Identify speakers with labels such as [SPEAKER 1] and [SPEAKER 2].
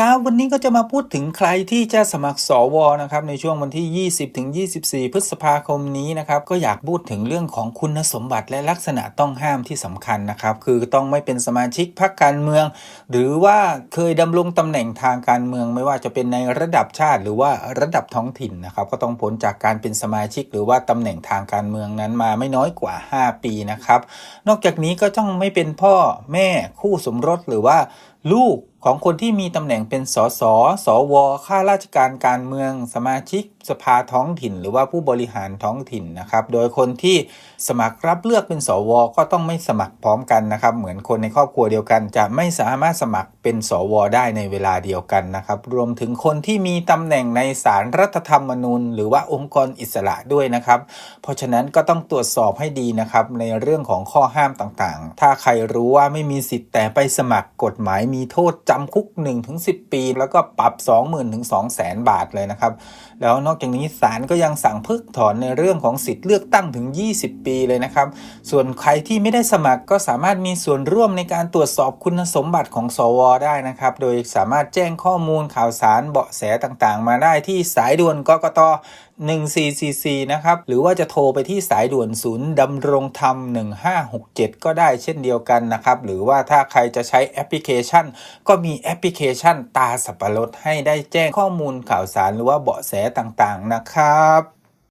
[SPEAKER 1] ครับวันนี้ก็จะมาพูดถึงใครที่จะสมัครสวนะครับในช่วงวันที่ 20ถึง24 พฤษภาคมนี้นะครับก็อยากพูดถึงเรื่องของคุณสมบัติและลักษณะต้องห้ามที่สำคัญนะครับคือต้องไม่เป็นสมาชิกพรรคการเมือง หรือว่าเคยดำรงตำแหน่งทางการเมือง ไม่ว่าจะเป็นในระดับชาติ หรือว่าระดับท้องถิ่นนะครับก็ต้องพ้นจากการเป็นสมาชิก หรือว่าตำแหน่งทางการเมืองนั้นมาไม่น้อยกว่า 5 ปีนะครับนอกจากนี้ก็ต้องไม่เป็นพ่อแม่คู่สมรสหรือว่าลูก ของคนที่มีตำแหน่งเป็นสสสว ข้าราชการการเมือง สมาชิกสภาท้องถิ่น หรือว่าผู้บริหารท้องถิ่นนะครับ โดยคนที่สมัครรับเลือกเป็นสว ก็ต้องไม่สมัครพร้อมกันนะครับ เหมือนคนในครอบครัวเดียวกัน จะไม่สามารถสมัครเป็นสว ได้ในเวลาเดียวกันนะครับ รวมถึงคนที่มีตำแหน่งในศาลรัฐธรรมนูญ หรือว่าองค์กรอิสระด้วยนะครับ เพราะฉะนั้นก็ต้องตรวจสอบให้ดีนะครับในเรื่องของข้อห้ามต่างๆ ถ้าใครรู้ว่าไม่มีสิทธิ์แต่ไปสมัครกฎหมายมีโทษจำคุก 1-10 ปี แล้วก็ปรับ 20,000ถึง200,000 บาทเลยนะครับ แล้วนอกจากนี้ศาลก็ยังสั่งเพิกถอนในเรื่องของสิทธิ์เลือกตั้งถึง 20 ปีเลยนะครับ ส่วนใครที่ไม่ได้สมัครก็สามารถมีส่วนร่วมในการตรวจสอบคุณสมบัติของสวได้นะครับ โดยสามารถแจ้งข้อมูลข่าวสารเบาะแสต่างๆ มาได้ที่สายด่วนกกต1444 นะครับ หรือว่าจะโทรไปที่สายด่วนศูนย์ดำรงธรรม 1567 ก็ได้เช่นเดียวกันนะครับ หรือว่าถ้าใครจะใช้แอปพลิเคชันก็มีแอปพลิเคชันตาสับปะรดให้ได้แจ้งข้อมูลข่าวสารหรือว่าเบาะแสต่างๆนะครับ